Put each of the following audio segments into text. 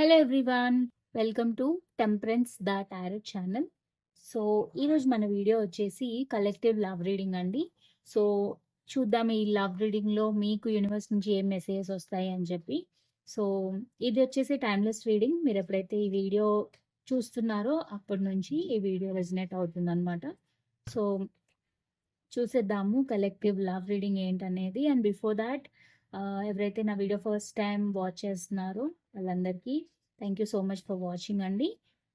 Hello everyone welcome to temperance the tarot channel so ఈరోజు మన video వచ్చేసి collective love reading అండి. So చూద్దాం ఈ లవ్ రీడింగ్లో మీకు యూనివర్స్ నుంచి ఏం మెసేజెస్ వస్తాయి అని చెప్పి. సో ఇది వచ్చేసి టైమ్లెస్ రీడింగ్ మీరు ఎప్పుడైతే ఈ వీడియో చూస్తున్నారో అప్పటి నుంచి ఈ వీడియో రెజినేట్ అవుతుంది అనమాట సో చూసేద్దాము కలెక్టివ్ లవ్ రీడింగ్ ఏంటనేది. అండ్ బిఫోర్ దాట్ ఎవరైతే నా వీడియో ఫస్ట్ టైం వాచ్ చేస్తున్నారో వాళ్ళందరికీ thank you so much for watching అండి.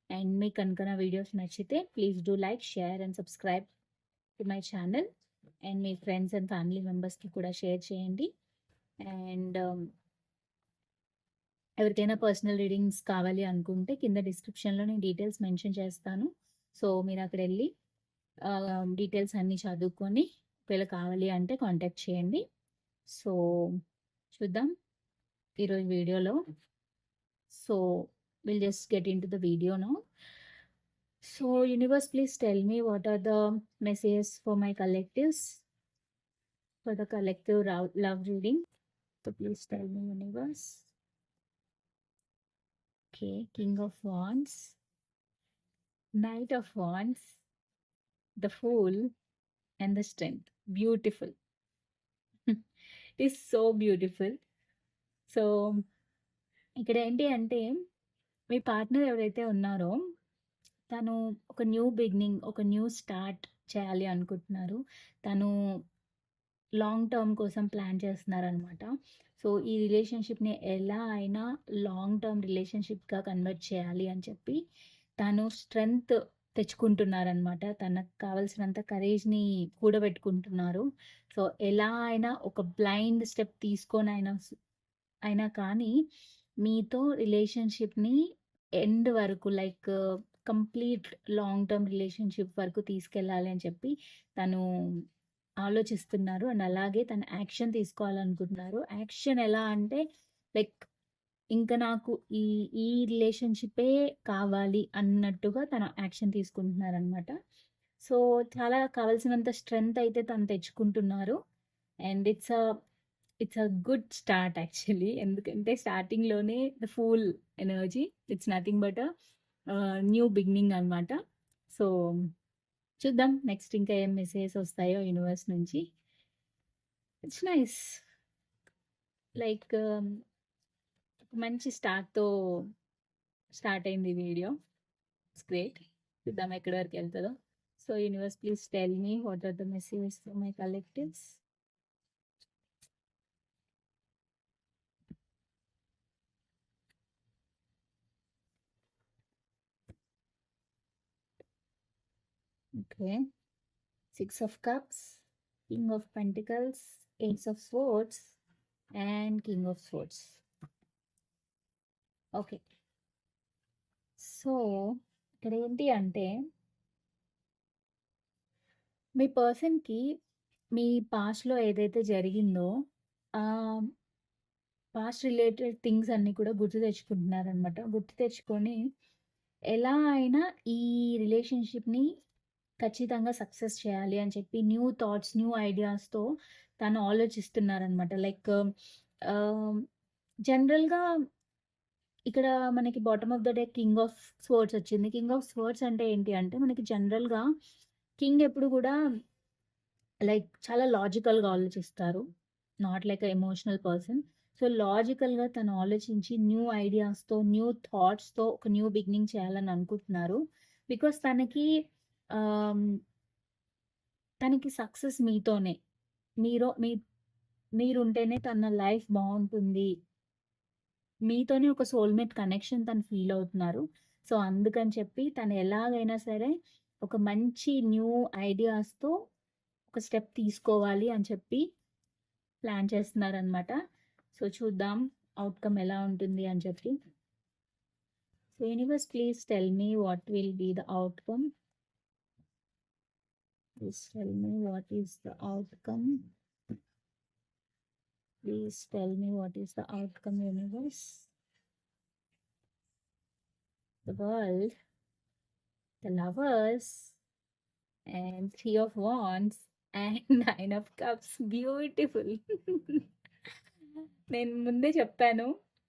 అండ్ మీకు కనుక నా వీడియోస్ నచ్చితే please do like share and subscribe to my channel and me friends and family మెంబర్స్కి కూడా షేర్ చేయండి. అండ్ um, ఎవరికైనా పర్సనల్ రీడింగ్స్ కావాలి అనుకుంటే కింద డిస్క్రిప్షన్లో నేను డీటెయిల్స్ మెన్షన్ చేస్తాను. సో మీరు అక్కడ వెళ్ళి డీటెయిల్స్ అన్నీ చదువుకొని ఒకవేళ కావాలి అంటే కాంటాక్ట్ చేయండి. సో చూద్దాం. ఈరోజు వీడియోలో So we'll just get into the video now. So universe, please tell me what are the messages for my collectives, for the collective love reading. So please tell me universe. Okay, King of Wands, Knight of Wands, the Fool, and the Strength. Beautiful. it is so beautiful. So ఇక్కడ ఏంటి అంటే మీ partner ఎవరైతే ఉన్నారో తను ఒక new beginning ఒక new start చేయాలి అనుకుంటున్నారు. తను లాంగ్ టర్మ్ కోసం ప్లాన్ చేస్తున్నారనమాట సో ఈ రిలేషన్షిప్ని ఎలా అయినా లాంగ్ టర్మ్ రిలేషన్షిప్గా కన్వర్ట్ చేయాలి అని చెప్పి తను స్ట్రెంగ్త్ తెచ్చుకుంటున్నారనమాట తనకు కావలసినంత కరేజ్ని కూడబెట్టుకుంటున్నారు. సో ఎలా అయినా ఒక బ్లైండ్ స్టెప్ తీసుకొని అయినా అయినా కానీ మీతో రిలేషన్షిప్ని ఎండ్ వరకు like complete long term relationship వరకు తీసుకెళ్ళాలి అని చెప్పి తను ఆలోచిస్తున్నారు. అండ్ అలాగే తను యాక్షన్ తీసుకోవాలనుకుంటున్నారు. యాక్షన్ ఎలా అంటే లైక్ ఇంకా నాకు ఈ ఈ రిలేషన్షిప్పే కావాలి అన్నట్టుగా తను యాక్షన్ తీసుకుంటున్నారనమాట సో చాలా కావాల్సినంత స్ట్రెంగ్త్ అయితే తను తెచ్చుకుంటున్నారు. And it's a it's a good start actually ఎందుకంటే స్టార్టింగ్లోనే the full energy it's nothing but new beginning అనమాట సో చూద్దాం. నెక్స్ట్ ఇంకా ఏం మెసేజెస్ వస్తాయో యూనివర్స్ నుంచి. ఇట్స్ నైస్ లైక్ మంచి స్టార్ట్తో స్టార్ట్ అయింది వీడియో ఇట్స్ గ్రేట్ చూద్దాం ఎక్కడి వరకు వెళ్తుందో. So universe please tell me what are the messages my collectives okay six of cups king of pentacles eights of swords and king of swords okay so ఇక్కడ ఏంటి అంటే మీ పర్సన్కి మీ పాస్ట్లో ఏదైతే జరిగిందో పాస్ట్ రిలేటెడ్ థింగ్స్ అన్నీ కూడా గుర్తు తెచ్చుకుంటున్నారనమాట గుర్తు తెచ్చుకొని ఎలా అయినా ఈ రిలేషన్షిప్ని ఖచ్చితంగా సక్సెస్ చేయాలి అని చెప్పి న్యూ థాట్స్ న్యూ ఐడియాస్తో తను ఆలోచిస్తున్నారనమాట లైక్ జనరల్గా ఇక్కడ మనకి bottom of the deck king of swords వచ్చింది. కింగ్ ఆఫ్ స్వర్డ్స్ అంటే ఏంటి అంటే మనకి జనరల్గా కింగ్ ఎప్పుడు కూడా లైక్ చాలా లాజికల్గా ఆలోచిస్తారు. Not like emotional person. So లాజికల్గా తను ఆలోచించి న్యూ ఐడియాస్తో న్యూ థాట్స్తో ఒక న్యూ బిగినింగ్ చేయాలని అనుకుంటున్నారు. బికాస్ తనకి తనకి సక్సెస్ మీతోనే. మీరు మీ మీరుంటేనే తన లైఫ్ బాగుంటుంది మీతోనే ఒక సోల్మేట్ కనెక్షన్ తను ఫీల్ అవుతున్నారు. సో అందుకని చెప్పి తను ఎలాగైనా సరే ఒక మంచి న్యూ ఐడియాస్తో ఒక స్టెప్ తీసుకోవాలి అని చెప్పి ప్లాన్ చేస్తున్నారనమాట సో చూద్దాం అవుట్కమ్ ఎలా ఉంటుంది అని చెప్పి. So universe please tell me what will be the outcome Please tell me what is the outcome. Please tell me what is the outcome, universe. The world, the lovers, and Three of Wands, and Nine of Cups. Beautiful. నేను ముందే చెప్పాను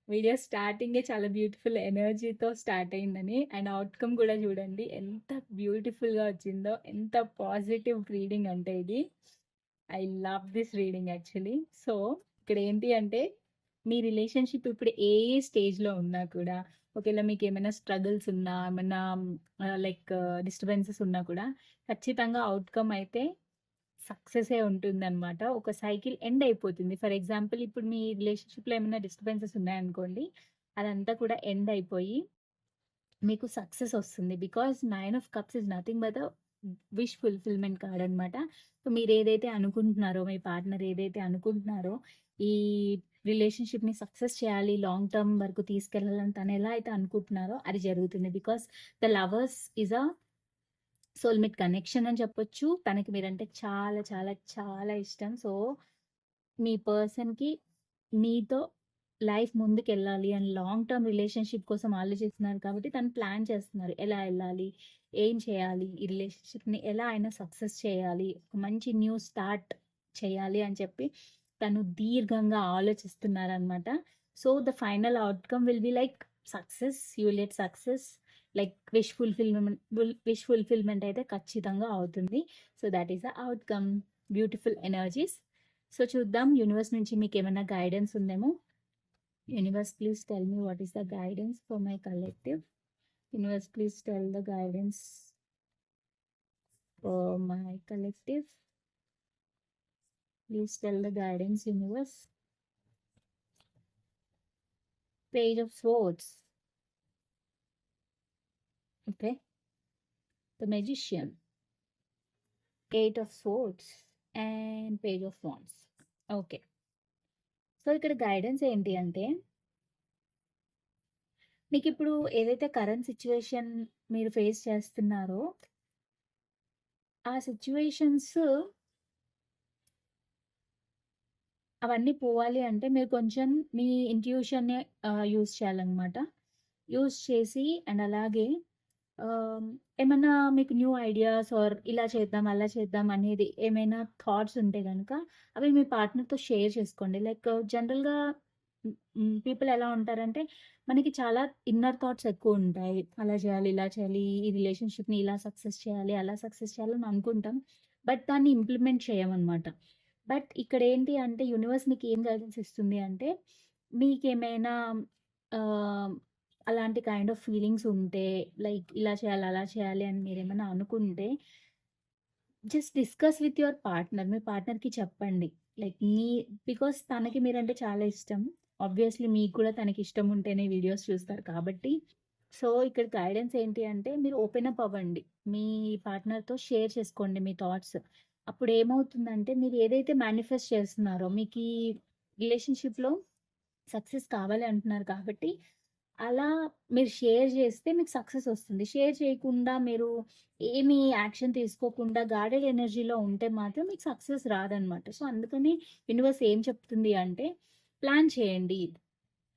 video స్టార్టింగే చాలా beautiful ఎనర్జీతో start అయిందని and outcome కూడా చూడండి ఎంత బ్యూటిఫుల్గా వచ్చిందో ఎంత పాజిటివ్ రీడింగ్ అంటే ఇది. I love this reading actually. So ఇక్కడ ఏంటి అంటే మీ రిలేషన్షిప్ ఇప్పుడు ఏ స్టేజ్లో ఉన్నా కూడా ఒకవేళ మీకు ఏమైనా స్ట్రగుల్స్ ఉన్నా ఏమైనా లైక్ డిస్టర్బెన్సెస్ ఉన్నా కూడా ఖచ్చితంగా అవుట్కమ్ అయితే సక్సెసే ఉంటుందన్నమాట. ఒక సైకిల్ ఎండ్ అయిపోతుంది. ఫర్ ఎగ్జాంపుల్ ఇప్పుడు మీ రిలేషన్షిప్లో ఏమైనా డిస్టర్బెన్సెస్ ఉన్నాయనుకోండి అదంతా కూడా ఎండ్ అయిపోయి మీకు సక్సెస్ వస్తుంది. Because nine of cups is nothing but wish fulfilment card అనమాట సో మీరు ఏదైతే అనుకుంటున్నారో మీ పార్ట్నర్ ఏదైతే అనుకుంటున్నారో ఈ రిలేషన్షిప్ని సక్సెస్ చేయాలి లాంగ్ టర్మ్ వరకు తీసుకెళ్ళాలని తను ఎలా అయితే అనుకుంటున్నారో అది జరుగుతుంది. Because the lovers is a soulmate connection అని చెప్పొచ్చు. తనకి మీరంటే చాలా చాలా చాలా ఇష్టం. సో మీ పర్సన్కి మీతో లైఫ్ ముందుకు వెళ్ళాలి అండ్ లాంగ్ టర్మ్ రిలేషన్షిప్ కోసం ఆలోచిస్తున్నారు కాబట్టి తను ప్లాన్ చేస్తున్నారు. ఎలా వెళ్ళాలి? ఏం చేయాలి? ఈ రిలేషన్షిప్ని ఎలా అయినా సక్సెస్ చేయాలి? ఒక మంచి న్యూ స్టార్ట్ చేయాలి అని చెప్పి తను దీర్ఘంగా ఆలోచిస్తున్నారనమాట so the final outcome will be like success you let success. Like wish fulfilment wish fulfilment అయితే ఖచ్చితంగా అవుతుంది. So that is the outcome beautiful energies so చూద్దాం. యూనివర్స్ నుంచి మీకు ఏమైనా గైడెన్స్ ఉందేమో? Universe please tell me what is the guidance for my collective universe please tell the guidance for my collective please tell the guidance universe page of swords Okay. The Magician. Eight of Swords and Page of Wands. Okay so ఇక్కడ guidance ఏంటి అంటే మీకు ఇప్పుడు ఏదైతే current situation మీరు face చేస్తున్నారో ఆ situations అవన్నీ పోవాలి అంటే మీరు కొంచెం మీ ఇంట్యూషన్ని యూస్ చేయాలన్నమాట యూస్ చేసి అండ్ అలాగే ఏమైనా మీకు న్యూ ఐడియాస్ ఆర్ ఇలా చేద్దాం, అలా చేద్దాం అనేది ఏమైనా థాట్స్ ఉంటే కనుక అవి మీ పార్ట్నర్‌తో షేర్ చేసుకోండి. లైక్ జనరల్‌గా పీపుల్ ఎలా ఉంటారంటే మనకి చాలా ఇన్నర్ థాట్స్ ఎక్కువ ఉంటాయి అలా చేయాలి, ఇలా చేయాలి, ఈ రిలేషన్‌షిప్‌ని ఇలా సక్సెస్ చేయాలి, అలా సక్సెస్ చేయాలని అనుకుంటాం. బట్ దాన్ని ఇంప్లిమెంట్ చేయమనమాట. బట్ ఇక్కడ ఏంటి అంటే యూనివర్స్ మీకు ఏం గైడెన్స్ ఇస్తుంది అంటే మీకేమైనా అలాంటి కైండ్ ఆఫ్ ఫీలింగ్స్ ఉంటే లైక్ ఇలా చేయాలి, అలా చేయాలి అని మీరేమైనా అనుకుంటే just discuss with your partner. మీ పార్ట్నర్‌కి చెప్పండి. లైక్ మీ బికాస్ తనకి మీరంటే చాలా ఇష్టం. ఆబ్వియస్‌లీ మీకు కూడా తనకి ఇష్టం ఉంటేనే వీడియోస్ చూస్తారు కాబట్టి సో, ఇక్కడ గైడెన్స్ ఏంటి అంటే మీరు ఓపెన్ అప్ అవ్వండి. మీ పార్ట్నర్‌తో షేర్ చేసుకోండి మీ థాట్స్. అప్పుడు ఏమవుతుందంటే మీరు ఏదైతే మేనిఫెస్ట్ చేస్తున్నారో మీకు ఈ రిలేషన్‌షిప్‌లో సక్సెస్ కావాలి అంటున్నారు కాబట్టి అలా మీరు షేర్ చేస్తే మీకు సక్సెస్ వస్తుంది. షేర్ చేయకుండా మీరు ఏమి యాక్షన్ తీసుకోకుండా గార్డెడ్ ఎనర్జీలో ఉంటే మాత్రం మీకు సక్సెస్ రాదనమాట. సో, అందుకని యూనివర్స్ ఏం చెప్తుంది అంటే ప్లాన్ చేయండి.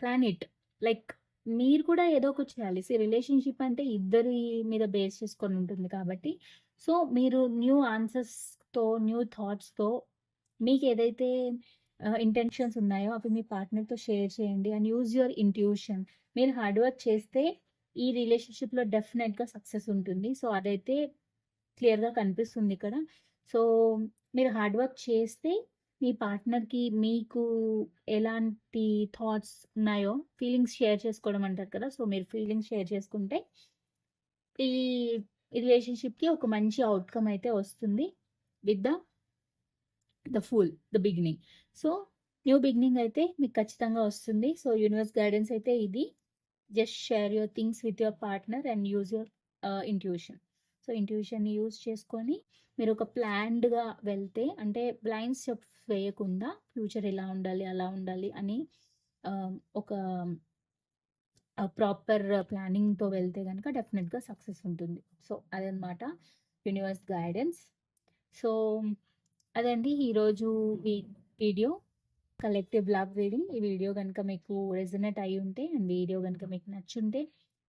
Plan it. లైక్ మీరు కూడా ఏదో ఒకటి చేయాలి. సో, రిలేషన్‌షిప్ అంటే ఇద్దరి మీద బేస్ చేసుకొని ఉంటుంది కాబట్టి సో, మీరు న్యూ ఆన్సర్స్‌తో, న్యూ థాట్స్‌తో మీకు ఏదైతే ఇంటెన్షన్స్ ఉన్నాయో అవి మీ పార్ట్నర్‌తో షేర్ చేయండి. And use your intuition. మీరు హార్డ్ వర్క్ చేస్తే ఈ రిలేషన్షిప్లో డెఫినెట్గా సక్సెస్ ఉంటుంది సో అదైతే క్లియర్గా కనిపిస్తుంది ఇక్కడ సో మీరు హార్డ్ వర్క్ చేస్తే మీ పార్ట్నర్కి మీకు ఎలాంటి థాట్స్ ఉన్నాయో ఫీలింగ్స్ షేర్ చేసుకోవడం అంటారు కదా సో మీరు ఫీలింగ్స్ షేర్ చేసుకుంటే ఈ రిలేషన్షిప్కి ఒక మంచి అవుట్కమ్ అయితే వస్తుంది with the the full the beginning so new beginning అయితే మీకు ఖచ్చితంగా వస్తుంది. సో యూనివర్స్ గైడెన్స్ అయితే ఇది. Just share your things with your partner and use your intuition so ఇంట్యూషన్ని use చేసుకొని మీరు ఒక ప్లాన్డ్గా వెళ్తే అంటే బ్లైండ్స్ వేయకుండా ఫ్యూచర్ ఎలా ఉండాలి అలా ఉండాలి అని um, ఒక ప్రాపర్ ప్లానింగ్తో వెళ్తే కనుక డెఫినెట్గా సక్సెస్ ఉంటుంది. సో అదనమాట యూనివర్స్ గైడెన్స్ సో అదండి ఈరోజు వీడియో. కలెక్టివ్ బ్లాగ్ రీడింగ్ ఈ వీడియో కనుక మీకు రెజనేట్ అయి ఉంటే అండ్ వీడియో కనుక మీకు నచ్చుంటే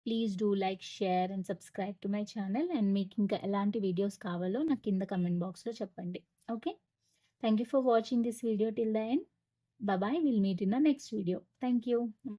please do like share and subscribe to my channel and మీకు ఇంకా ఎలాంటి వీడియోస్ కావాలో నాకు కింద కమెంట్ బాక్స్లో చెప్పండి. Okay thank you for watching this video till the end bye will meet in the next video thank you